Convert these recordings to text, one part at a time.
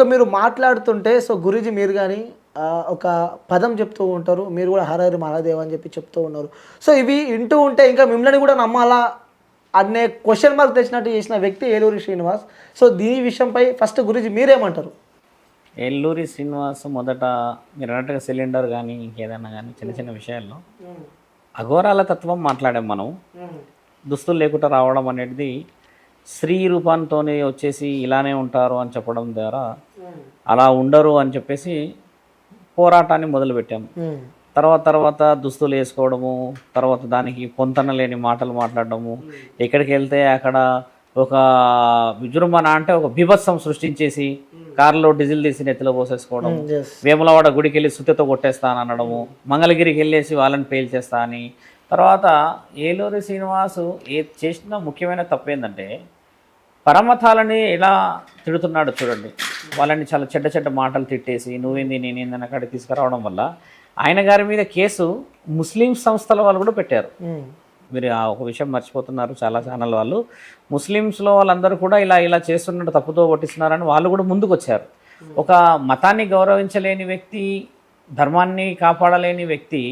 So మీరు మాట్లాడుతుంటే so Guruji మీరు కానీ ఒక పదం చెప్తూ ఉంటారు. మీరు కూడా హరహరి మహాదేవ్ అని చెప్పి చెప్తూ ఉన్నారు. సో ఇవి వింటూ ఉంటే ఇంకా మిమ్మల్ని కూడా నమ్మాలా అనే క్వశ్చన్ మార్క్ తెచ్చినట్టు చేసిన వ్యక్తి ఏలూరి శ్రీనివాస్. సో దీని విషయంపై ఫస్ట్ గురూజీ మీరేమంటారు? ఎల్లూరి శ్రీనివాస్ మొదట మీరు అన్నట్టుగా సిలిండర్ కానీ ఇంకేదైనా కానీ చిన్న చిన్న విషయాల్లో అఘోరాల తత్వం మాట్లాడాం మనం. దుస్తులు లేకుండా రావడం అనేది స్త్రీ రూపాంతోనే వచ్చేసి ఇలానే ఉంటారు అని చెప్పడం ద్వారా అలా ఉండరు అని చెప్పేసి పోరాటాన్ని మొదలుపెట్టాము తర్వాత తర్వాత దుస్తులు వేసుకోవడము తర్వాత దానికి పొంతన లేని మాటలు మాట్లాడడము ఎక్కడికి వెళ్తే అక్కడ ఒక విజృంభణ అంటే ఒక బీభత్సం సృష్టించేసి కారులో డీజిల్ తీసి నెత్తిలో పోసేసుకోవడం వేములవాడ గుడికి వెళ్ళి సుత్తితో కొట్టేస్తాను అనడము మంగళగిరికి వెళ్ళేసి వాళ్ళని పేల్చేస్తా అని. తర్వాత ఏలూరి శ్రీనివాసు ఏ చేసిన ముఖ్యమైన తప్పు ఏంటంటే పరమతాలని ఎలా తిడుతున్నాడు చూడండి. వాళ్ళని చాలా చెడ్డ చెడ్డ మాటలు తిట్టేసి నువ్వేంది నేనేందని అక్కడికి తీసుకురావడం వల్ల ఆయన గారి మీద కేసు ముస్లిం సంస్థల వాళ్ళు కూడా పెట్టారు. మీరు ఆ ఒక విషయం మర్చిపోతున్నారు చాలా ఛానల్ వాళ్ళు. ముస్లిమ్స్లో వాళ్ళందరూ కూడా ఇలా ఇలా చేస్తున్నట్టు తప్పుతో పట్టిస్తున్నారని వాళ్ళు కూడా ముందుకు వచ్చారు ఒక మతాన్ని గౌరవించలేని వ్యక్తి ధర్మాన్ని కాపాడలేని వ్యక్తి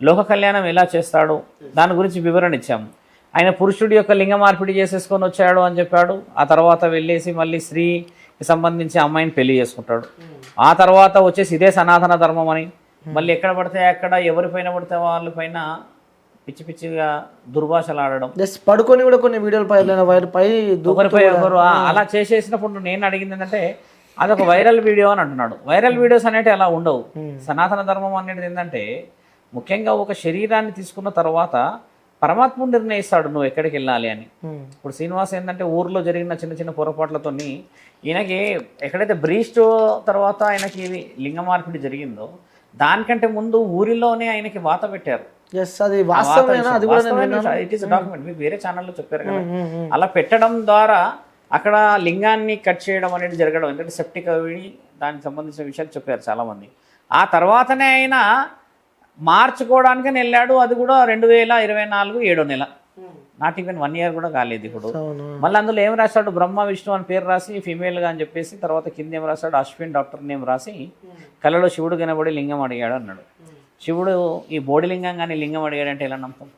లోక కళ్యాణం ఎలా చేస్తాడు? దాని గురించి వివరణ ఇచ్చాము. ఆయన పురుషుడి యొక్క లింగ మార్పిడి చేసేసుకొని వచ్చాడు అని చెప్పాడు. ఆ తర్వాత వెళ్ళేసి మళ్ళీ స్త్రీకి సంబంధించి అమ్మాయిని పెళ్ళి చేసుకుంటాడు. ఆ తర్వాత వచ్చేసి ఇదే సనాతన ధర్మం అని. మళ్ళీ ఎక్కడ పడితే అక్కడ ఎవరిపైన పడితే వాళ్ళపైన పిచ్చి పిచ్చిగా దుర్భాషలు ఆడడం. జస్ట్ పడుకొని కూడా కొన్ని వీడియోలు పై వైర్ పై ఒకరిపై ఒకరు అలా చేసేసినప్పుడు నేను అడిగింది ఏంటంటే అదొక వైరల్ వీడియో అని అంటున్నాడు. వైరల్ వీడియోస్ అనేవి అలా ఉండవు. సనాతన ధర్మం అనేది ఏంటంటే ముఖ్యంగా ఒక శరీరాన్ని తీసుకున్న తర్వాత పరమాత్ముడు నిర్ణయిస్తాడు నువ్వు ఎక్కడికి వెళ్ళాలి అని. ఇప్పుడు శ్రీనివాస్ ఏంటంటే ఊర్లో జరిగిన చిన్న చిన్న పొరపాట్లతోని ఈయనకి ఎక్కడైతే బ్రీస్ట్ తర్వాత ఆయనకి ఇది లింగ మార్పిడి జరిగిందో దానికంటే ముందు ఊరిలోనే ఆయనకి వాత పెట్టారు. ఇట్ ఈస్ డాక్యుమెంట్ మీకు వేరే ఛానల్లో చెప్పారు కదా. అలా పెట్టడం ద్వారా అక్కడ లింగాన్ని కట్ చేయడం అనేది జరగడం. ఎందుకంటే సెప్టిక్ అవి దానికి సంబంధించిన విషయాలు చెప్పారు చాలామంది. ఆ తర్వాతనే ఆయన మార్చుకోవడానికి వెళ్ళాడు. అది కూడా రెండు వేల ఇరవై నాలుగు ఏడో నెల. నాట్ ఈవెన్ వన్ ఇయర్ కూడా కాలేదు ఇప్పుడు. మళ్ళీ అందులో ఏం రాశాడు? బ్రహ్మ విష్ణు అని పేరు రాసి ఫీమేల్గా అని చెప్పేసి తర్వాత కింద ఏం రాశాడు? అశ్విన్ డాక్టర్ నేమ్ రాసి కళలో శివుడు కనబడి లింగం అడిగాడు అన్నాడు. శివుడు ఈ బోడి లింగం కానీ లింగం అడిగాడంటే ఎలా నమ్మకం?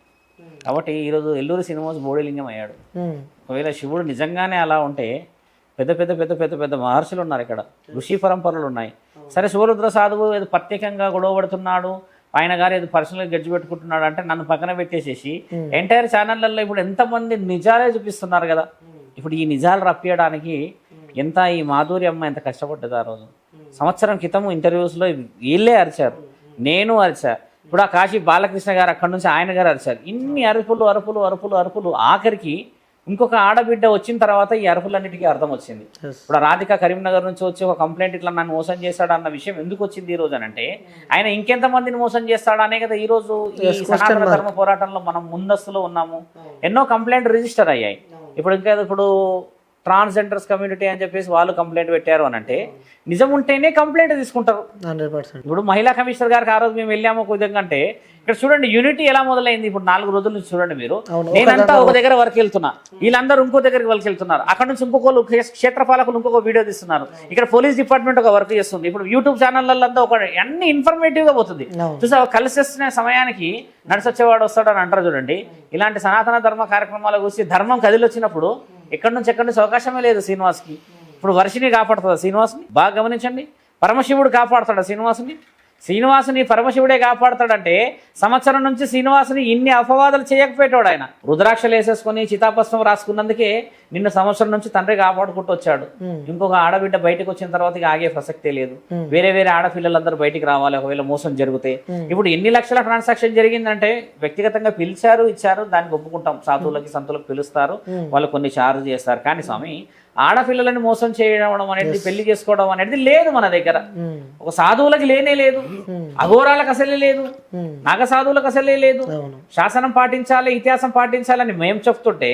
కాబట్టి ఈరోజు ఎల్లూరి శ్రీనివాస్ బోడి లింగం అయ్యాడు. ఒకవేళ శివుడు నిజంగానే అలా ఉంటే పెద్ద పెద్ద పెద్ద పెద్ద పెద్ద మహర్షులు ఉన్నారు ఇక్కడ. ఋషి పరంపరలు ఉన్నాయి. సరే శివరుద్ర సాధువు ఏదో ప్రత్యేకంగా గొడవ పడుతున్నాడు. ఆయన గారు ఏదో పర్సనల్గా గడ్జి పెట్టుకుంటున్నాడు అంటే నన్ను పక్కన పెట్టేసేసి ఎంటైర్ ఛానళ్ళల్లో ఇప్పుడు ఎంతమంది నిజాలే చూపిస్తున్నారు కదా. ఇప్పుడు ఈ నిజాలు రప్పియడానికి ఎంత ఈ మాధురి అమ్మ ఎంత కష్టపడ్డది ఆ రోజు. సంవత్సరం క్రితం ఇంటర్వ్యూస్లో వీళ్ళే అరిచారు. నేను అరిచా. ఇప్పుడు ఆ కాశీ బాలకృష్ణ గారు అక్కడి నుంచి ఆయన గారు అరిచారు. ఇన్ని అరుపులు అరుపులు అరుపులు అరుపులు. ఆఖరికి ఇంకొక ఆడబిడ్డ వచ్చిన తర్వాత ఈ అరుపులన్నిటికీ అర్థం వచ్చింది. ఇప్పుడు రాధిక కరీంనగర్ నుంచి వచ్చి ఒక కంప్లైంట్ ఇట్లా నన్ను మోసం చేశాడు అన్న విషయం ఎందుకు వచ్చింది ఈ రోజు అని అంటే ఆయన ఇంకెంత మందిని మోసం చేస్తాడు అనే కదా ఈ రోజు ఈ సనాతన ధర్మ పోరాటంలో మనం ముందస్తులో ఉన్నాము. ఎన్నో కంప్లైంట్ రిజిస్టర్ అయ్యాయి. ఇప్పుడు ఇంకా ఇప్పుడు ట్రాన్స్జెండర్స్ కమ్యూనిటీ అని చెప్పేసి వాళ్ళు కంప్లైంట్ పెట్టారు అని అంటే నిజం ఉంటేనే కంప్లైంట్ తీసుకుంటారు. Hundred percent. ఇప్పుడు మహిళా కమిషనర్ గారికి ఆ రోజు మేము వెళ్ళాము ఒక విధంగా అంటే ఇక్కడ చూడండి యూనిటీ ఎలా మొదలైంది? ఇప్పుడు నాలుగు రోజుల నుంచి చూడండి మీరు. నేనంతా ఒక దగ్గర వరకు వెళ్తున్నా. వీళ్ళందరూ ఇంకో దగ్గరికి వరకు వెళ్తున్నారు. అక్కడ నుంచి ఇంకొకరు క్షేత్రపాలకులు ఇంకొక వీడియో తీస్తున్నారు. ఇక్కడ పోలీస్ డిపార్ట్మెంట్ ఒక వర్క్ చేస్తుంది. ఇప్పుడు యూట్యూబ్ ఛానళ్ళంతా ఒక అన్ని ఇన్ఫర్మేటివ్గా పోతుంది. చూసా కలిసి వస్తున్న సమయానికి నడిచొచ్చేవాడు వస్తాడు అని అంటారు చూడండి. ఇలాంటి సనాతన ధర్మ కార్యక్రమాల గురించి ధర్మం కదిలొచ్చినప్పుడు ఎక్కడి నుంచి ఎక్కడి నుంచి అవకాశమే లేదు శ్రీనివాస్కి. ఇప్పుడు వర్షిని కాపాడుతుందా శ్రీనివాస్ని? బాగా గమనించండి. పరమశివుడు కాపాడుతాడా శ్రీనివాసుని? శ్రీనివాసుని పరమశివుడే కాపాడుతాడంటే సంవత్సరం నుంచి శ్రీనివాసుని ఇన్ని అపవాదాలు చేయకపోయేటోడు ఆయన. రుద్రాక్షలు వేసేసుకొని చితాపస్వం రాసుకున్నందుకే నిన్ను సంవత్సరం నుంచి తండ్రి కాపాడుకుంటూ వచ్చాడు. ఇంకొక ఆడబిడ్డ బయటకు వచ్చిన తర్వాత ఆగే ప్రసక్తే లేదు. వేరే వేరే ఆడపిల్లలందరూ బయటికి రావాలి ఒకవేళ మోసం జరిగితే. ఇప్పుడు ఎన్ని లక్షల ట్రాన్సాక్షన్ జరిగిందంటే వ్యక్తిగతంగా పిలిచారు ఇచ్చారు దానికి ఒప్పుకుంటాం. సాధువులకి సంతులకు పిలుస్తారు. వాళ్ళు కొన్ని చార్జ్ చేస్తారు. కానీ స్వామి ఆడపిల్లలని మోసం చేయడం అనేది పెళ్ళి చేసుకోవడం అనేది లేదు మన దగ్గర. ఒక సాధువులకి లేనే లేదు. అఘోరాలకు అసలే లేదు. నాగ సాధువులకు అసలే లేదు. శాసనం పాటించాలి ఇతిహాసం పాటించాలని మేము చెప్తుంటే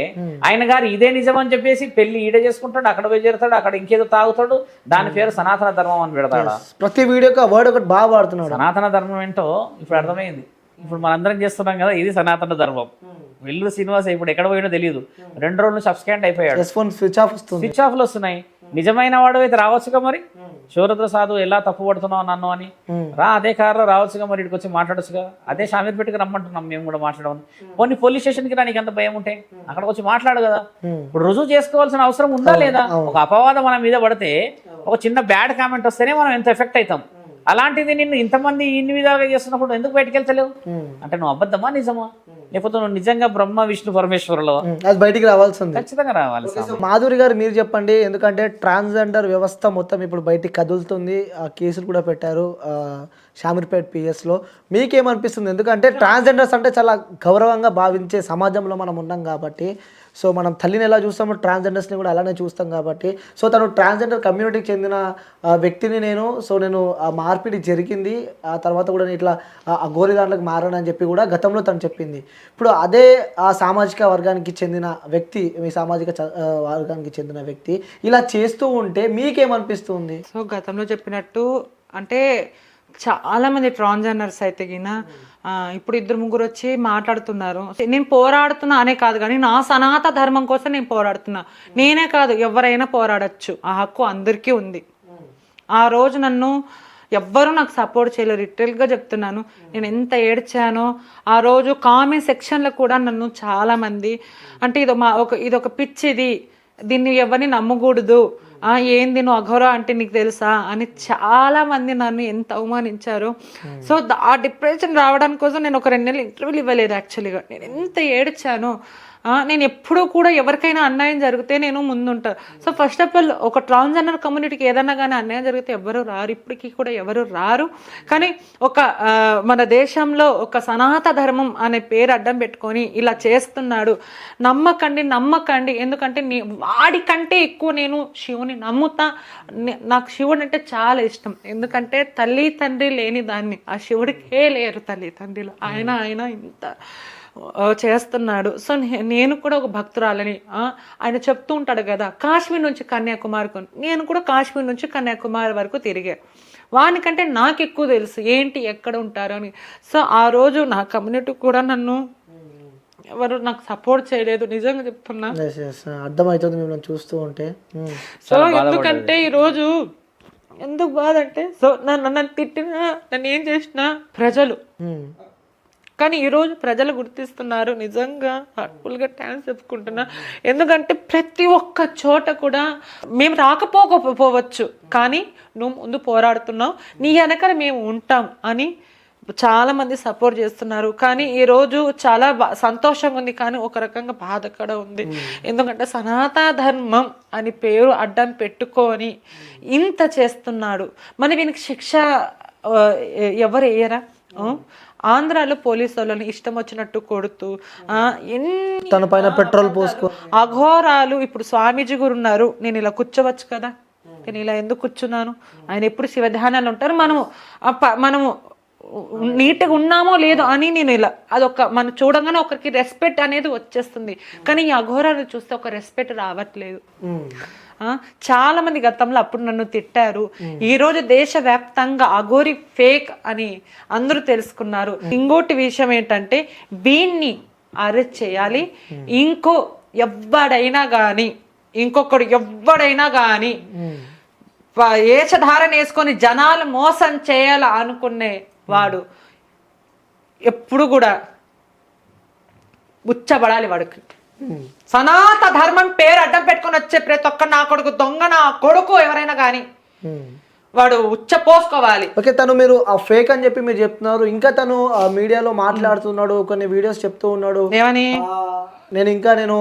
ఆయన గారు ఇదే నిజం అని చెప్పేసి పెళ్ళి ఈడ చేసుకుంటాడు అక్కడ పోయి చేరుతాడు అక్కడ ఇంకేదో తాగుతాడు. దాని పేరు సనాతన ధర్మం అని పెడతాడు? ప్రతి వీడియోకి ఆ వర్డ్ ఒకటి బాగా వాడుతున్నాడు. సనాతన ధర్మం ఏంటో ఇప్పుడు అర్థమైంది. ఇప్పుడు మనందరం చేస్తున్నాం కదా ఇది సనాతన ధర్మం. వెల్లు శ్రీనివాస ఇప్పుడు ఎక్కడ పోయినో తెలియదు రెండు రోజులు సబ్స్కాండ్ అయిపోయాడు స్విచ్ ఆఫ్ వస్తుంది. స్విచ్ ఆఫ్లు వస్తున్నాయి. నిజమైన వాడు అయితే రావచ్చుగా మరి? శివరుద్ర సాధు ఎలా తప్పు పడుతున్నావు నన్ను అని. రా అదే కారులో రావచ్చుగా మరి ఇక్కడికి వచ్చి మాట్లాడచ్చుగా? అదే షామీర్పేటకి రమ్మంటున్నాం మేము కూడా మాట్లాడమని. కొన్ని పోలీస్ స్టేషన్కి రా నీకు ఎంత భయం ఉంటే? అక్కడికి వచ్చి మాట్లాడు కదా. ఇప్పుడు రుజువు చేసుకోవాల్సిన అవసరం ఉందా లేదా? ఒక అపవాదం మన మీద పడితే ఒక చిన్న బ్యాడ్ కామెంట్ వస్తేనే మనం ఎంత ఎఫెక్ట్ అవుతాం. అలాంటిది నిన్ను ఇంతమంది ఇన్ని విధాలుగా చేస్తున్నప్పుడు ఎందుకు బయటకు వెళ్తలేవు. అంటే నువ్వు అబద్ధమా నిజమా? లేకపోతే నువ్వు నిజంగా బ్రహ్మ విష్ణు పరమేశ్వరులో. అది బయటికి రావాల్సింది. ఖచ్చితంగా రావాలి. మాధురి గారు మీరు చెప్పండి ఎందుకంటే ట్రాన్స్జెండర్ వ్యవస్థ మొత్తం ఇప్పుడు బయటికి కదులుతుంది. ఆ కేసులు కూడా పెట్టారు షామీర్పేట్ పిఎస్లో మీకేమనిపిస్తుంది? ఎందుకంటే ట్రాన్స్జెండర్స్ అంటే చాలా గౌరవంగా భావించే సమాజంలో మనం ఉన్నాం కాబట్టి సో మనం తల్లిని ఎలా చూస్తామో ట్రాన్స్జెండర్స్ని కూడా అలానే చూస్తాం కాబట్టి. సో తను ట్రాన్స్జెండర్ కమ్యూనిటీకి చెందిన వ్యక్తిని నేను సో నేను ఆ మార్పిడి జరిగింది. ఆ తర్వాత కూడా నేను ఇట్లా ఆ- గోరి దాంట్లోకి మారానని చెప్పి కూడా గతంలో తను చెప్పింది. ఇప్పుడు అదే ఆ సామాజిక వర్గానికి చెందిన వ్యక్తి మీ సామాజిక వర్గానికి చెందిన వ్యక్తి ఇలా చేస్తూ ఉంటే మీకేమనిపిస్తుంది? సో గతంలో చెప్పినట్టు అంటే చాలా మంది ట్రాన్స్జెండర్స్ అయితే గిన ఇప్పుడు ఇద్దరు ముగ్గురు వచ్చి మాట్లాడుతున్నారు. నేను పోరాడుతున్నా అనే కాదు కానీ నా సనాత ధర్మం కోసం నేను పోరాడుతున్నా. నేనే కాదు ఎవరైనా పోరాడచ్చు. ఆ హక్కు అందరికీ ఉంది. ఆ రోజు నన్ను ఎవ్వరూ నాకు సపోర్ట్ చేయలేరు లిటరల్గా చెప్తున్నాను. నేను ఎంత ఏడ్చానో ఆ రోజు కామెంట్ సెక్షన్లో కూడా నన్ను చాలా మంది అంటే ఇది మా ఒక ఇది ఒక పిచ్చిది. దీన్ని ఎవరిని నమ్మకూడదు. ఏంది నువ్వు అఘోరా అంటే నీకు తెలుసా? అని చాలా మంది నన్ను ఎంత అవమానించారు. సో ద- ఆ డిప్రెషన్ రావడానికి కోసం నేను ఒక రెండు నెలలు ఇంటర్వ్యూలు ఇవ్వలేదు యాక్చువల్గా. నేను ఎంత ఏడ్చానో. నేను ఎప్పుడూ కూడా ఎవరికైనా అన్యాయం జరిగితే నేను ముందుంటా. సో ఫస్ట్ ఆఫ్ ఆల్ ఒక ట్రాన్స్జెండర్ కమ్యూనిటీకి ఏదన్నా కానీ అన్యాయం జరిగితే ఎవరు రారు. ఇప్పటికీ కూడా ఎవరు రారు. కానీ ఒక మన దేశంలో ఒక సనాత ధర్మం అనే పేరు అడ్డం పెట్టుకొని ఇలా చేస్తున్నాడు. నమ్మకండి నమ్మకండి. ఎందుకంటే నీ వాడికంటే ఎక్కువ నేను శివుని నమ్ముతా. నాకు శివుడు అంటే చాలా ఇష్టం. ఎందుకంటే తల్లి తండ్రి లేని దాన్ని. ఆ శివుడికే లేరు తల్లి తండ్రిలో. ఆయన ఆయన ఇంత. చేస్తున్నాడు సో నే- నేను కూడా ఒక భక్తురాలని ఆ, ఆయన చెప్తూ ఉంటాడు కదా కాశ్మీర్ నుంచి కన్యాకుమారి కొని నేను కూడా కాశ్మీర్ నుంచి కన్యాకుమారి వరకు తిరిగా వానికంటే నాకు ఎక్కువ తెలుసు ఏంటి ఎక్కడ ఉంటారు అని సో ఆ రోజు నా కమ్యూనిటీ కూడా నన్ను ఎవరు నాకు సపోర్ట్ చేయలేదు నిజంగా చెప్తున్నా Yes, yes. అర్థమవుతుంది మిమ్మల్ని చూస్తూ ఉంటే ఉమ్. సో ఎందుకంటే ఈరోజు ఎందుకు బాధ అంటే సో నన్ను నన్ను తిట్టినా నన్ను ఏం చేసినా ప్రజలు ఉమ్. కానీ ఈరోజు ప్రజలు గుర్తిస్తున్నారు. నిజంగా హార్ట్ఫుల్గా థ్యాంక్స్ చెప్పుకుంటున్నా. ఎందుకంటే ప్రతి ఒక్క చోట కూడా మేము రాకపోకపోవచ్చు. కానీ నువ్వు ముందు పోరాడుతున్నావు. నీ వెనకాల మేము ఉంటాం అని చాలా మంది సపోర్ట్ చేస్తున్నారు. కానీ ఈ రోజు చాలా బా- సంతోషంగా ఉంది. కానీ ఒక రకంగా బాధ కూడా ఉంది. ఎందుకంటే సనాతన ధర్మం అని పేరు అడ్డం పెట్టుకొని ఇంత చేస్తున్నాడు. మరి వీనికి శిక్ష ఎవరు వేయరా? ఆంధ్రాలో పోలీసు వాళ్ళని ఇష్టం వచ్చినట్టు కొడుతూ ఎన్ని తన పైన పెట్రోల్ పోసుకో అఘోరాలు ఇప్పుడు స్వామీజీ గురు ఉన్నారు. నేను ఇలా కూర్చోవచ్చు కదా. నేను ఇలా ఎందుకు కూర్చున్నాను? ఆయన ఎప్పుడు శివధ్యానాలు ఉంటారు. మనము మనము నీట్గా ఉన్నామో లేదో అని నేను ఇలా అదొక మనం చూడంగానే ఒకరికి రెస్పెక్ట్ అనేది వచ్చేస్తుంది. కానీ ఈ అఘోరాలు చూస్తే ఒక రెస్పెక్ట్ రావట్లేదు. చాలా మంది గతంలో అప్పుడు నన్ను తిట్టారు. ఈ రోజు దేశవ్యాప్తంగా అఘోరి ఫేక్ అని అందరూ తెలుసుకున్నారు. ఇంకోటి విషయం ఏంటంటే వీన్ని అరెస్ట్ చేయాలి. ఇంకో ఎవ్వడైనా గాని ఇంకొకడు ఎవ్వడైనా గాని వా- వేషధారణ వేసుకొని జనాలు మోసం చేయాల అనుకునే వాడు ఎప్పుడు కూడా ఉచ్చబడాలి వాడికి. సనాత ధర్మం పేరు అడ్డం పెట్టుకొని వచ్చే ప్రతి ఒక్క నా కొడుకు దొంగ నా కొడుకు ఎవరైనా కానీ. వాడు ఉచ్చ పోసుకోవాలి ఓకే తను మీరు ఆ ఫేక్ అని చెప్పి మీరు చెప్తున్నారు. ఇంకా తను ఆ మీడియాలో మాట్లాడుతున్నాడు కొన్ని వీడియోస్ చెప్తూ ఉన్నాడు. ఏమని? నేను ఇంకా నేను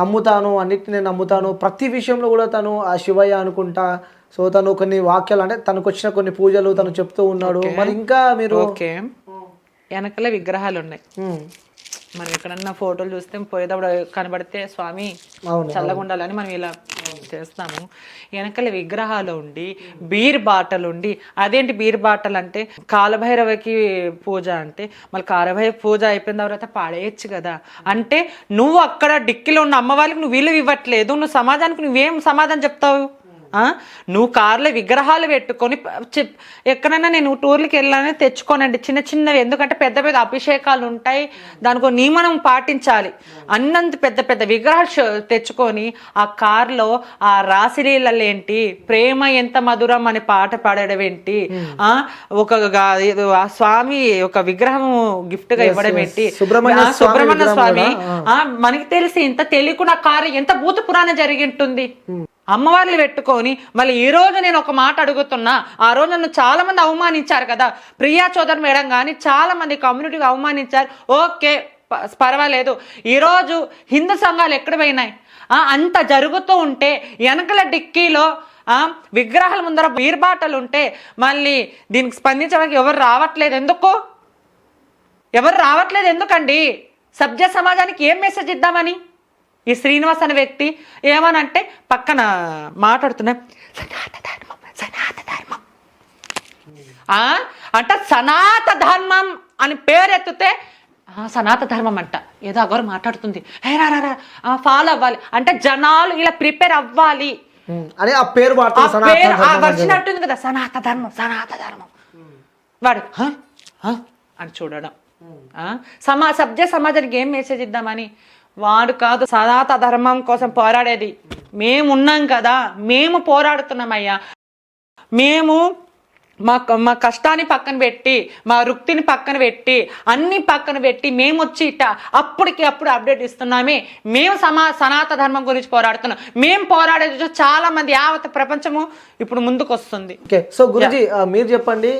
నమ్ముతాను అన్నిటిని నేను నమ్ముతాను. ప్రతి విషయంలో కూడా తను ఆ శివయ్య అనుకుంటా సో తను కొన్ని వాక్యాలు అంటే తనకు వచ్చిన కొన్ని పూజలు తను చెప్తూ ఉన్నాడు. మరి ఇంకా మీరు ఓకే. వెనకల విగ్రహాలు ఉన్నాయి. మనం ఎక్కడన్నా ఫోటోలు చూస్తే పోయేటప్పుడు కనబడితే స్వామి అవును చల్లగా ఉండాలని మనం ఇలా చేస్తాము. వెనకల విగ్రహాలు ఉండి బీర్ బాటలు ఉండి అదేంటి బీర్ బాటలు అంటే? కాలభైరవకి పూజ అంటే మళ్ళీ కాలభైరవ పూజ అయిపోయిన తర్వాత పాడేయచ్చు కదా. అంటే నువ్వు అక్కడ డిక్కిలో ఉన్న అమ్మ వాళ్ళకి నువ్వు విలువ ఇవ్వట్లేదు. నువ్వు సమాజానికి నువ్వేం సమాధానం చెప్తావు? నువ్వు కార్లో విగ్రహాలు పెట్టుకొని ఎక్కడైనా నేను టూర్లకి వెళ్ళాలని తెచ్చుకోనండి. చిన్న చిన్నవి. ఎందుకంటే పెద్ద పెద్ద అభిషేకాలు ఉంటాయి. దానికి నియమనం పాటించాలి. అన్నంత పెద్ద పెద్ద విగ్రహాలు తెచ్చుకొని ఆ కార్లో ఆ రాశిలీలలు ఏంటి? ప్రేమ ఎంత మధురం అనే పాట పాడడం ఏంటి? ఆ? ఒక స్వామి ఒక విగ్రహం గిఫ్ట్గా ఇవ్వడం ఏంటి? సుబ్రహ్మణ్య స్వామి ఆ. మనకి తెలిసి ఇంత తెలియకుండా కార్య ఎంత భూత పురాణం జరిగి అమ్మవారిని అమ్మవార్లు పెట్టుకొని మళ్ళీ ఈ రోజు నేను ఒక మాట అడుగుతున్నా. ఆ రోజు నన్ను చాలా మంది అవమానించారు కదా. ప్రియా చౌదరి మేడం కానీ చాలా మంది కమ్యూనిటీకి అవమానించారు. ఓకే పర్వాలేదు. ఈరోజు హిందూ సంఘాలు ఎక్కడ పోయినాయి? అంత జరుగుతూ ఉంటే వెనకల డిక్కీలో విగ్రహాల ముందర బీర్బాటలు ఉంటే మళ్ళీ దీనికి స్పందించడానికి ఎవరు రావట్లేదు. ఎందుకు? ఎవరు రావట్లేదు ఎందుకండి? సభ్య సమాజానికి ఏం మెసేజ్ ఇద్దామని? ఈ శ్రీనివాస్ అనే వ్యక్తి ఏమనంటే పక్కన మాట్లాడుతున్నా సనాత ధర్మం సనాత ధర్మం. ఆ? అంట సనాత ధర్మం అని పేరెత్తితే సనాత ధర్మం అంట. ఏదో అగోరు మాట్లాడుతుంది. హే రా ఫాలో అవ్వాలి. అంటే జనాలు ఇలా ప్రిపేర్ అవ్వాలి. అని ఆ పేరు. వచ్చినట్టుంది కదా సనాత ధర్మం సనాత ధర్మం. వాడు? అని చూడడం. ఆ? సమా సభ్య సమాజానికి ఏం మెసేజ్ ఇద్దామని? వాడు కాదు సనాత ధర్మం కోసం పోరాడేది. మేము ఉన్నాం కదా మేము పోరాడుతున్నామయ్యా. మేము మా మా కష్టాన్ని పక్కన పెట్టి మా వృత్తిని పక్కన పెట్టి అన్ని పక్కన పెట్టి మేము వచ్చి ఇట్ట అప్పటికి అప్పుడు అప్డేట్ ఇస్తున్నామే. మేము సమా సనాత ధర్మం గురించి పోరాడుతున్నాం. మేము పోరాడేది చూసి చాలా మంది యావత్ ప్రపంచము ఇప్పుడు ముందుకు వస్తుంది ఓకే. సో గురుజీ మీరు చెప్పండి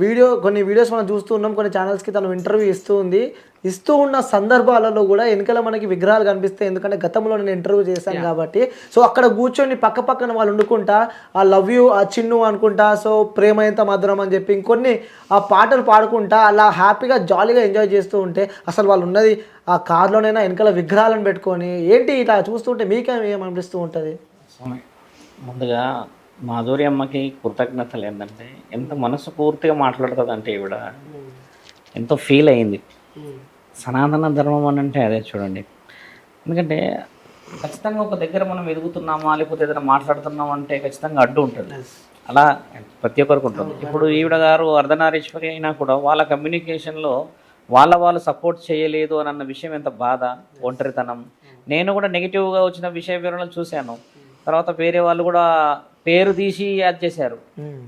వీడియో కొన్ని వీడియోస్ మనం చూస్తూ ఉన్నాం కొన్ని ఛానల్స్కి తను ఇంటర్వ్యూ ఇస్తూ ఉంది. ఇస్తూ ఉన్న సందర్భాలలో కూడా వెనకాల మనకి విగ్రహాలు కనిపిస్తాయి. ఎందుకంటే గతంలో నేను ఇంటర్వ్యూ చేశాను కాబట్టి. సో అక్కడ కూర్చొని పక్క పక్కన వాళ్ళు వండుకుంటా ఆ లవ్ యూ ఆ చిన్ను అనుకుంటా సో ప్రేమ ఎంత మధురం అని చెప్పి ఇంకొన్ని ఆ పాటలు పాడుకుంటా అలా హ్యాపీగా జాలీగా ఎంజాయ్ చేస్తూ ఉంటే అసలు వాళ్ళు ఉన్నది ఆ కార్లోనైనా వెనకాల విగ్రహాలను పెట్టుకొని ఏంటి ఇట్లా చూస్తుంటే మీకేం ఏమనిపిస్తూ ఉంటుంది? ముందుగా మాధురి అమ్మకి కృతజ్ఞతలు ఏంటంటే ఎంత మనసు పూర్తిగా మాట్లాడుతుంది అంటే ఈవిడ ఎంతో ఫీల్ అయింది. సనాతన ధర్మం అని అంటే అదే చూడండి. ఎందుకంటే ఖచ్చితంగా ఒక దగ్గర మనం ఎదుగుతున్నామా లేకపోతే ఏదైనా మాట్లాడుతున్నామా అంటే ఖచ్చితంగా అడ్డు ఉంటుంది. అలా ప్రతి ఒక్కరికి ఉంటుంది. ఇప్పుడు ఈవిడ గారు అర్ధనారీశ్వరి అయినా కూడా వాళ్ళ కమ్యూనికేషన్లో వాళ్ళ వాళ్ళు సపోర్ట్ చేయలేదు అని అన్న విషయం ఎంత బాధ ఒంటరితనం. నేను కూడా నెగిటివ్గా వచ్చిన విషయ వివరణలు చూశాను. తర్వాత వేరే వాళ్ళు కూడా పేరు తీసి యాడ్ చేశారు.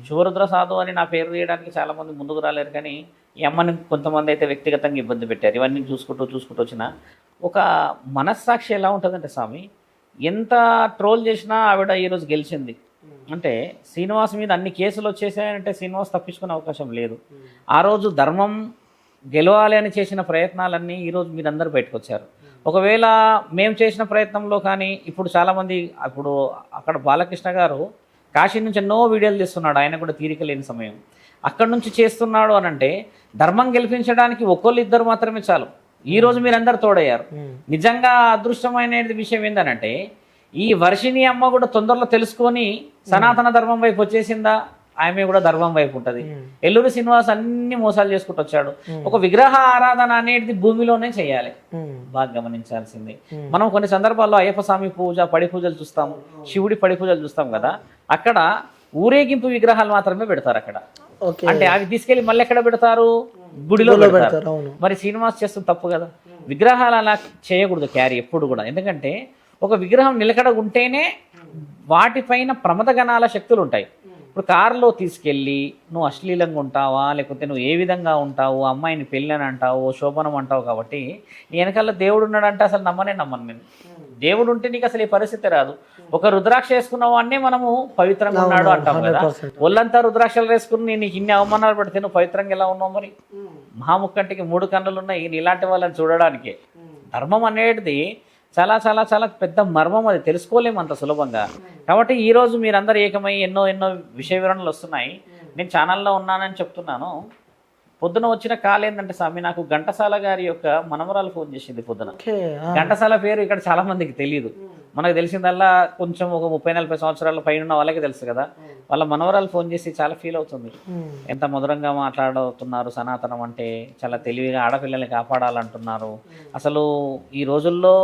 శివరుద్ర సాధు అని నా పేరు తీయడానికి చాలా మంది ముందుకు రాలేరు కానీ ఈ అమ్మని కొంతమంది అయితే వ్యక్తిగతంగా ఇబ్బంది పెట్టారు. ఇవన్నీ చూసుకుంటూ చూసుకుంటూ వచ్చిన ఒక మనస్సాక్షి ఎలా ఉంటుందంటే స్వామి ఎంత ట్రోల్ చేసినా ఆవిడ ఈరోజు గెలిచింది. అంటే శ్రీనివాస్ మీద అన్ని కేసులు వచ్చేసాయంటే శ్రీనివాస్ తప్పించుకునే అవకాశం లేదు. ఆ రోజు ధర్మం గెలవాలి అని చేసిన ప్రయత్నాలన్నీ ఈరోజు మీరందరూ బయటకు వచ్చారు ఒకవేళ మేము చేసిన ప్రయత్నంలో కానీ ఇప్పుడు చాలామంది ఇప్పుడు అక్కడ బాలకృష్ణ గారు కాశీ నుంచి ఎన్నో వీడియోలు తీస్తున్నాడు ఆయన కూడా తీరిక లేని సమయం. అక్కడి నుంచి చేస్తున్నాడు అని అంటే ధర్మం గెలిపించడానికి ఒక్కళ్ళు ఇద్దరు మాత్రమే చాలు. ఈ రోజు మీరందరూ తోడయ్యారు. నిజంగా అదృష్టమైన విషయం ఏంటంటే ఈ వర్షిణి అమ్మ కూడా తొందరలో తెలుసుకొని సనాతన ధర్మం వైపు వచ్చేసిందా? ఆమె కూడా ధర్మం వైపు ఉంటది. ఎల్లూరి శ్రీనివాస్ అన్ని మోసాలు చేసుకుంటూ వచ్చాడు. ఒక విగ్రహ ఆరాధన అనేది భూమిలోనే చేయాలి. బాగా గమనించాల్సింది. మనం కొన్ని సందర్భాల్లో అయ్యప్ప స్వామి పూజ పడి పూజలు చూస్తాం శివుడి పడి పూజలు చూస్తాం కదా. అక్కడ ఊరేగింపు విగ్రహాలు మాత్రమే పెడతారు అక్కడ. అంటే అవి తీసుకెళ్ళి మళ్ళీ ఎక్కడ పెడతారు? గుడిలో పెడతారు. మరి శ్రీనివాస్ చేస్తుంది తప్పు కదా. విగ్రహాలు అలా చేయకూడదు క్యారీ ఎప్పుడు కూడా. ఎందుకంటే ఒక విగ్రహం నిలకడ ఉంటేనే వాటిపైన ప్రమదగణాల శక్తులు ఉంటాయి. ఇప్పుడు కారులో తీసుకెళ్ళి నువ్వు అశ్లీలంగా ఉంటావా? లేకపోతే నువ్వు ఏ విధంగా ఉంటావు? అమ్మాయిని పెళ్ళని అంటావు శోభనం అంటావు కాబట్టి వెనకాల దేవుడు ఉన్నాడంటే అసలు నమ్మనే నమ్మను నేను. దేవుడు ఉంటే నీకు అసలు ఈ పరిస్థితి రాదు. ఒక రుద్రాక్ష వేసుకున్న వాడినే మనము పవిత్రంగా ఉన్నాడు అంటాం కదా. 100%. ఒళ్ళంతా రుద్రాక్షలు వేసుకుని నీకు ఇన్ని అవమానాలు పడితే నువ్వు పవిత్రంగా ఎలా ఉన్నావు మరి? మహాముక్కంటికి మూడు కన్నులు ఉన్నాయి నీలాంటి వాళ్ళని చూడడానికి. ధర్మం అనేది చాలా చాలా చాలా పెద్ద మర్మం అది. తెలుసుకోలేము అంత సులభంగా. కాబట్టి ఈ రోజు మీరందరూ ఏకమై ఎన్నో ఎన్నో విషయ వివరణలు వస్తున్నాయి. నేను ఛానల్లో ఉన్నానని చెప్తున్నాను. పొద్దున వచ్చిన కాల్ ఏంటంటే స్వామి నాకు ఘంటసాల గారి యొక్క మనవరాలు ఫోన్ చేసింది పొద్దున. ఘంటసాల పేరు ఇక్కడ చాలా మందికి తెలియదు మనకు తెలిసిందల్లా కొంచెం ఒక ముప్పై నలభై సంవత్సరాల పైన ఉన్న వాళ్ళకి తెలుసు కదా. వాళ్ళ మనవరాలు ఫోన్ చేసి చాలా ఫీల్ అవుతుంది. ఎంత మధురంగా మాట్లాడుతున్నారు సనాతనం అంటే చాలా తెలివిగా ఆడపిల్లల్ని కాపాడాలంటున్నారు. అసలు ఈ రోజుల్లో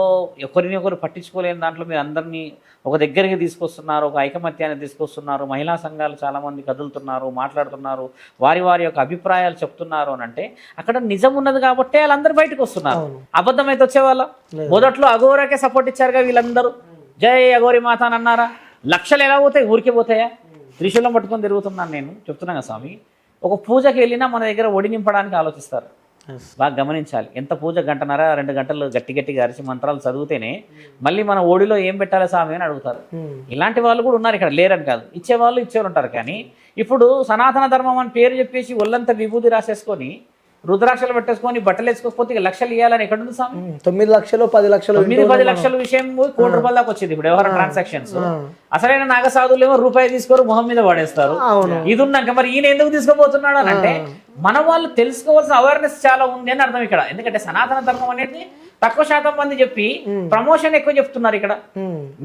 ఒకరిని ఒకరు పట్టించుకోలేని దాంట్లో మీరు అందరినీ ఒక దగ్గరికి తీసుకొస్తున్నారు ఒక ఐకమత్యాన్ని తీసుకొస్తున్నారు మహిళా సంఘాలు చాలా మంది కదులుతున్నారు మాట్లాడుతున్నారు వారి వారి యొక్క అభిప్రాయాలు చెప్తున్నారు అని అంటే అక్కడ నిజం ఉన్నది కాబట్టి వాళ్ళందరూ బయటకు వస్తున్నారు. అబద్ధం అయితే వచ్చేవాళ్ళ? మొదట్లో అఘోరాకే సపోర్ట్ ఇచ్చారుగా వీళ్ళందరూ. జై అఘోరి మాత అని అన్నారా? లక్షలు ఎలా పోతాయి? ఊరికే పోతాయా? త్రిశూలం పట్టుకొని తిరుగుతున్నాను నేను. చెప్తున్నాను స్వామి. ఒక పూజకి వెళ్ళినా మన దగ్గర ఒడి నింపడానికి ఆలోచిస్తారు. బాగా గమనించాలి. ఎంత పూజ గంటన్నర రెండు గంటలు గట్టి గట్టిగా అరిచి మంత్రాలు చదివితేనే మళ్ళీ మన ఓడిలో ఏం పెట్టాలి స్వామి అని అడుగుతారు. ఇలాంటి వాళ్ళు కూడా ఉన్నారు ఇక్కడ లేరని కాదు. ఇచ్చేవాళ్ళు ఇచ్చేవాళ్ళు ఉంటారు కానీ ఇప్పుడు సనాతన ధర్మం అని పేరు చెప్పేసి ఒళ్ళంతా విభూతి రాసేసుకొని రుద్రాక్షలు పెట్టేసుకొని బట్టలు వేసుకోకపోతే ఇక లక్షలు ఇవ్వాలని ఎక్కడుంది స్వామి? ఉమ్, తొమ్మిది లక్షలు పది లక్షలు తొమ్మిది పది లక్షల విషయం కోటి రూపాయల దాకా వచ్చింది ఇప్పుడు వ్యవహార ట్రాన్సాక్షన్స్ అసలైన నాగసాధులు ఏమో రూపాయి తీసుకోరు మొహం మీద వాడేస్తారు ఇది ఉన్నాక మరి ఈయన ఎందుకు తీసుకోబోతున్నాడు అని అంటే మన వాళ్ళు తెలుసుకోవాల్సిన అవేర్నెస్ చాలా ఉంది అని అర్థం ఇక్కడ. ఎందుకంటే సనాతన ధర్మం అనేది తక్కువ శాతం మంది చెప్పి ప్రమోషన్ ఎక్కువ చెప్తున్నారు ఇక్కడ.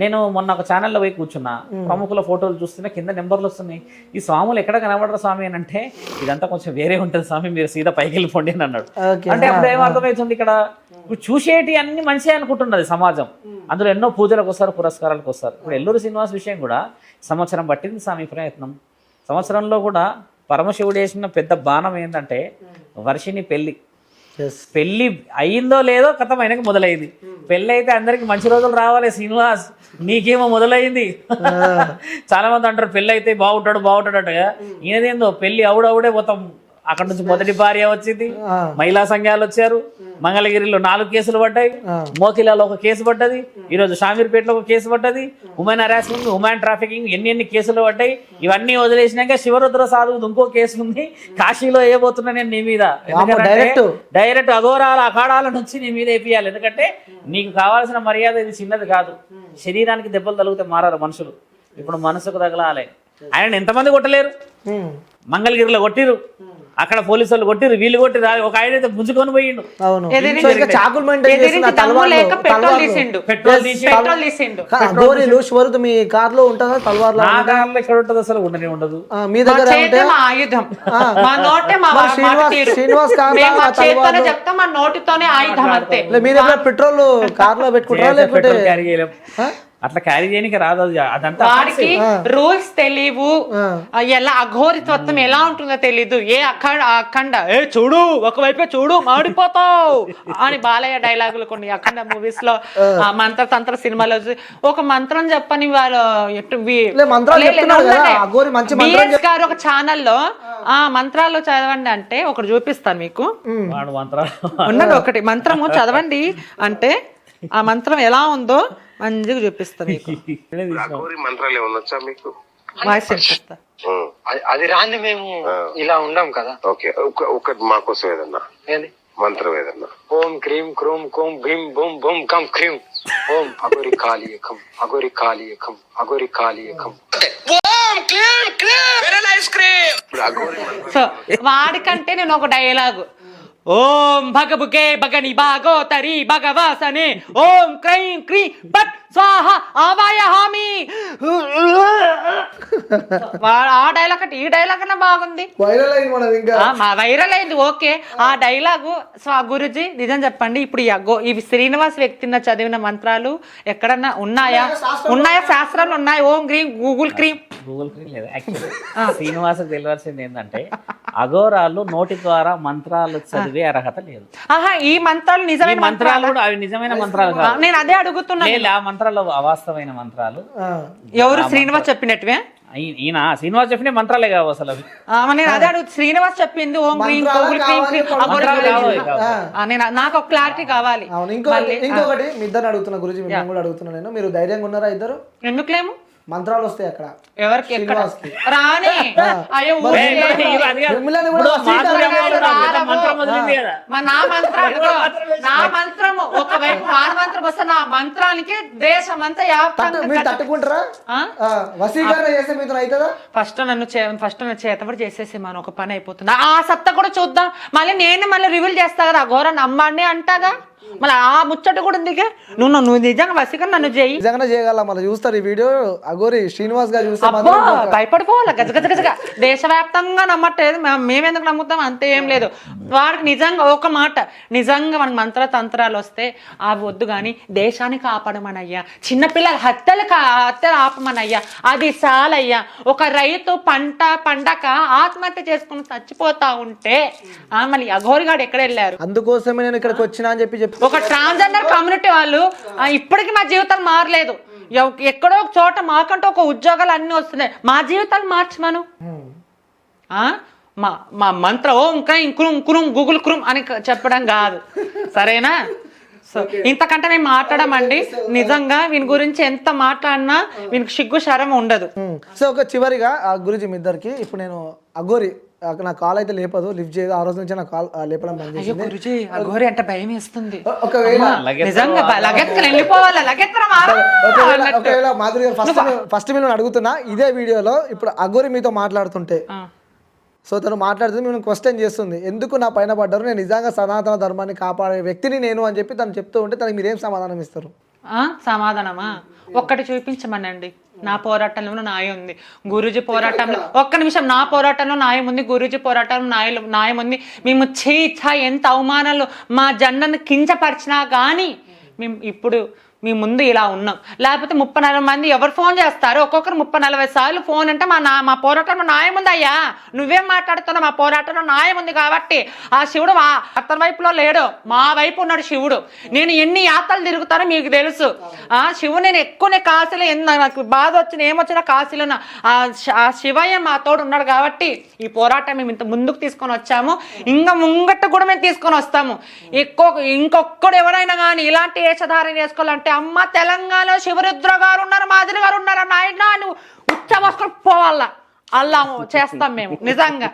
నేను మొన్న ఒక ఛానల్లో పోయి కూర్చున్నా. ప్రముఖుల ఫోటోలు చూస్తున్నా కింద నెంబర్లు వస్తున్నాయి. ఈ స్వాములు ఎక్కడ కనబడరు స్వామి అని అంటే ఇదంతా కొంచెం వేరే ఉంటుంది స్వామి మీరు సీదా పైకి వెళ్ళిపోండి అని అన్నాడు. అంటే అప్పుడు ఏమర్థమవుతుంది ఇక్కడ? చూసేటి అన్ని మంచి అనుకుంటున్నది సమాజం. అందులో ఎన్నో పూజలకు వస్తారు పురస్కారాలకు వస్తారు. ఇప్పుడు ఎల్లూరు శ్రీనివాస్ విషయం కూడా సంవత్సరం పట్టింది స్వామి ప్రయత్నం. సంవత్సరంలో కూడా పరమశివుడు వేసిన పెద్ద బాణం ఏంటంటే వర్షిని పెళ్ళి. పెళ్ళి అయిందో లేదో కథం ఆయనకి మొదలైంది. పెళ్ళి అయితే అందరికి మంచి రోజులు రావాలి శ్రీనివాస్. నీకేమో మొదలైంది. చాలా మంది అంటారు పెళ్ళి అయితే బాగుంటాడు బాగుంటాడు అంటగా ఈయనదేందో పెళ్ళి అవుడవుడే మొత్తం. అక్కడ నుంచి మొదటి భార్య వచ్చింది. మహిళా సంఘాలు వచ్చారు. మంగళగిరిలో నాలుగు కేసులు పడ్డాయి. మోతిలాలో ఒక కేసు పడ్డది. ఈ రోజు షామీర్పేటలో ఒక కేసు పడ్డది. ఉమెన్ హరాస్మెంట్ ఉమెన్ ట్రాఫికింగ్ ఎన్ని ఎన్ని కేసులు పడ్డాయి. ఇవన్నీ వదిలేసినాక శివరుద్ర సాధువు ఇంకో కేసు ఉంది. కాశీలో వేయబోతున్నా నేను నీ మీద. direct. డైరెక్ట్ అఘోరాల అఖాడాల నుంచి నీ మీద వేపియాలి. ఎందుకంటే నీకు కావాల్సిన మర్యాద ఇది చిన్నది కాదు. శరీరానికి దెబ్బలు తగిలితే మారారు మనుషులు. ఇప్పుడు మనసుకు తగలాలి. ఆయన ఎంతమంది కొట్టలేరు? మంగళగిరిలో కొట్టిరు. అక్కడ పోలీసు వాళ్ళు కొట్టిరు వీళ్ళు కొట్టిరు ఆ- ఒక ఆయన అయితే గుంజుకొని పోయిండు. గోరీలు షువరుతు మీ కార్లో ఉంటుందా? తలవార్లో నా కార్లో ఎక్కడ ఉంటుంది అసలు ఉండనే ఉండదు. ఆ, మీ దగ్గర ఉంటే చేతే మా ఆయుధం. మా నోటే మా మా మాట శ్రీనివాస్- మా. చెప్తాం మా నోటితోనే ఆయుధం అంతే. లే, మీ దగ్గర పెట్రోల్ కార్లో పెట్టుకుంటారా లేకపోతే అట్లా క్యారీ చేయడానికి రాదు అది. అదంతా వాడికి రూల్స్ తెలియవు ఆ, ఎలా అఘోరితత్వం ఎలా ఉంటుందో తెలీదు. ఏ అఖండ అఖండ ఏ చూడు ఒకవైపే చూడు మాడిపోతావు అని బాలయ్య డైలాగులు కొన్ని అఖండ మూవీస్లో ఆ. మంత్ర తంత్ర సినిమాలో ఒక మంత్రం చెప్పని వాళ్ళు ఎటు వి- లే, మంత్రాలు లే, లే, చెప్తున్నాడు కదా, ఉండండి. అఘోరి మంచి మంత్రం BS గారు ఒక ఛానల్లో ఆ మంత్రాలు చదవండి అంటే ఒకటి చూపిస్తాను మీకు. ఉన్నది ఒకటి. మంత్రము చదవండి అంటే ఆ మంత్రం ఎలా ఉందో మంచిగా చూపిస్తా మీకు. అఘోరి మంత్రాలు ఏమన్నా వచ్చా మీకు? వాయిస్ వినిపిస్తా. ఉం. అది- రాంది మేము ఇలా ఉండం కదా. ఓకే ఒక ఒకటి మాకోసం ఏదన్నా? ఏంది? మంత్రం ఏదన్నా? ఓం క్రీం క్రూం కోం భీం బూం బూం కం క్రీం. ఓం అగోరి కాళీయకం అగోరి కాళీయకం అగోరి కాళీయకం. సో వాడికంటే నేను ఒక డైలాగు. ఓం భగబుగే భగని బాగో తరి భగవాసనే. ఓం క్రైం క్రీ పట్ స్వాహ ఆవాయ హామి ఆ డైలాగ్ అంటే ఈ డైలాగ్ అన్నా బాగుంది. వైరల్ అయింది మనం ఇంకా. ఆ, మా వైరల్ అయింది ఓకే. ఆ డైలాగు స్వా గురుజీ నిజం చెప్పండి. ఇప్పుడు ఈ అగ్గో ఇవి శ్రీనివాస్ వ్యక్తిన చదివిన మంత్రాలు ఎక్కడన్నా ఉన్నాయా? ఉన్నాయా? శాస్త్రాలు ఉన్నాయి? ఓం గ్రీం గూగుల్ క్రీమ్ గూగుల్ క్రీమ్ లేదు. యాక్చువల్లీ శ్రీనివాసకు తెలియాల్సింది ఏంటంటే అఘోరాలు నోటి ద్వారా మంత్రాలు చదివే అర్హత లేదు. ఆహా ఈ మంత్రాలు నిజమైన మంత్రాలు కూడా అవి నిజమైన మంత్రాలు కాదు. నేను అదే అడుగుతున్నా లేదు, ఆ మంత్రాలు అవాస్తవమైన మంత్రాలు. ఎవరు శ్రీనివాస్ చెప్పినట్టువే? ఈ- ఈయన శ్రీనివాస్ చెప్పిన మంత్రాలే కావు అసలు అవి. నేను అదే అడుగు శ్రీనివాస్ చెప్పింది ఓం గూగుల్ కావు. ఆ, నేను నాకు ఒక క్లారిటీ కావాలి. ఇంకొకటి మీ ఇద్దరు అడుగుతున్నా గురించి మిమ్మల్ని కూడా అడుగుతున్నా నేను. మీరు ధైర్యంగా ఉన్నారా ఇద్దరు? ఎందుకులేము? మంత్రాలు వస్తాయి అక్కడ. ఎవరికి. రాని. అయ్యో మంత్రం వదిలింది కదా. మా నా మంత్రం ఇదిగో, నా మంత్రము ఒకవైపు వారి మంత్రం వస్తే నా మంత్రానికి దేశం అంతా తట్టు- మీరు తట్టుకుంటారా? ఆ, వసీకరణ చేస్తే మీతో అవుతుందా? ఫస్ట్ నన్ను చే ఫస్ట్ నన్ను చేతబడి చేసేసి మనం ఒక పని అయిపోతుంది. ఆ సత్తా కూడా చూద్దాం. మళ్ళీ నేను మళ్ళీ రివీల్ చేస్తా కదా ఘోర నమ్మండి అంటాగా? మళ్ళీ ఆ ముచ్చట కూడా ఎందుకే? నువ్వు నువ్వు నిజంగా వసీకరణ నన్ను చేయి. నిజంగానే చేయగల మళ్ళీ చూస్తారు ఈ వీడియో. అగోరి శ్రీనివాస్ గారు చూస్తే అబ్బో మాత్రం భయపడిపోవాలి గజ గజ గజగా దేశవ్యాప్తంగా నమ్మట్లేదు. మేము- మేమెందుకు నమ్ముతాం? అంతే ఏం లేదు. వాడికి నిజంగా ఒక మాట. నిజంగా మన మంత్ర తంత్రాలు వస్తే అవి వద్దు కానీ దేశాన్ని కాపాడమనయ్యా. చిన్నపిల్లల హత్యలు కా హత్యలు ఆపమనయ్యా. అది చాలయ్యా. ఒక రైతు పంట పండక ఆత్మహత్య చేసుకుని చచ్చిపోతా ఉంటే ఆ, మళ్ళీ అఘోరిగాడు ఎక్కడ వెళ్ళారు? అందుకోసమే నేను ఇక్కడికి వచ్చినా అని చెప్పి చెప్పి ఒక ట్రాన్స్జెండర్ కమ్యూనిటీ వాళ్ళు ఇప్పటికీ మా జీవితాలు మారలేదు. ఎక్కడో ఒక చోట మాకంటూ ఒక ఉద్యోగాలు అన్నీ వస్తున్నాయి. మా జీవితాలు మార్చమను ఆ? మా మా మంత్ర ఓం క్రైం కురుం కురుం గూగుల్ కురుం అని చెప్పడం కాదు. సరేనా? సో ఇంతకంటే నేను మాట్లాడమండి. నిజంగా వీని గురించి ఎంత మాట్లాడినా వీనికి సిగ్గు శరం ఉండదు. సో ఒక చివరిగా ఆ గురుజీ మీ ఇద్దరికి ఇప్పుడు నేను అగోరి నా కాల్ అయితే లేపదు లిఫ్ట్ చేయదు ఆ రోజు నుంచి నా కాల్ లేపడం బంద్ అయ్యో చేసింది. గురుజీ అఘోరి అంటే భయం వేస్తుంది. ఒకవేళ లగెత్తు నిజంగా బ- లగెత్తుకుని వెళ్ళిపోవాలి లగెత్తరా ఒకవేళ ఒకవేళ మాధురి గారు ఫస్ట్ ఫస్ట్ మీరు అడుగుతున్నా ఇదే వీడియోలో ఇప్పుడు అగోరి మీతో మాట్లాడుతుంటే. సో తను మాట్లాడుతుంది మేము క్వశ్చన్ చేస్తుంది. ఎందుకు నా పైన పడ్డారు? నేను నిజంగా సనాతన ధర్మాన్ని కాపాడే వ్యక్తిని నేను అని చెప్పి తను చెప్తూ ఉంటే తనకి మీరేం సమాధానం ఇస్తారు? ఆ సమాధానమా? ఒక్కటి చూపించమనండి. నా పోరాటంలో న్యాయం ఉంది. గురూజీ పోరాటంలో ఒక్క నిమిషం నా పోరాటంలో న్యాయం ఉంది గురూజీ పోరాటంలో న్యాయం న్యాయం ఉంది. మేము ఛా ఎంత అవమానాలు మా జెండను కించపరిచినా కానీ మేము ఇప్పుడు మీ ముందు ఇలా ఉన్నాం. లేకపోతే ముప్పై నలభై మంది ఎవరు ఫోన్ చేస్తారు? ఒక్కొక్కరు ముప్పై నలభై సార్లు ఫోన్ అంటే మా నా మా పోరాటంలో న్యాయం ఉందయ్యా. అయ్యా నువ్వేం మాట్లాడుతున్నావు? మా పోరాటంలో న్యాయం ఉంది కాబట్టి ఆ శివుడు మా అతని వైపులో లేడు. మా వైపు ఉన్నాడు శివుడు. నేను ఎన్ని యాత్రలు తిరుగుతానో మీకు తెలుసు. ఆ శివుడు నేను ఎక్కువనే కాశీలో ఎన్న నాకు బాధ వచ్చిన ఏమొచ్చినా కాశీలో ఆ శివయ్య మా తోడు ఉన్నాడు కాబట్టి ఈ పోరాటం మేము ఇంత ముందుకు తీసుకొని వచ్చాము. ఇంకా ముంగట్టు కూడా మేము తీసుకొని వస్తాము. ఎక్కువ ఇంకొక్కడు ఎవరైనా కానీ ఇలాంటి వేషధారణ చేసుకోవాలంటే అమ్మ తెలంగాణలో శివరుద్ర గారు ఉన్నారు మాదిరి గారు ఉన్నారు నాయన ఉచ్చబోసుకొని పోవాలా? అల్లా చేస్తాం మేము నిజంగా.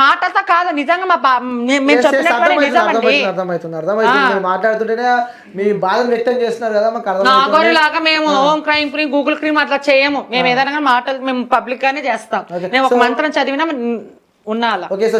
మాటలతో కాదు నిజంగా మా మేము చెప్పినట్టు నిజమండి. మాట్లాడుతుంటేనే మీ బాధను వ్యక్తం చేస్తున్నారు కదా నాగోరి లాగా మేము హోమ్ క్రైమ్ క్రీమ్ గూగుల్ క్రీమ్ అట్లా చేయము. మేము ఏదైనా మాటలు మేము పబ్లిక్ గానే చేస్తాం. నేను ఒక మంత్రం చదివినా ఉన్నా అలా ఓకే సో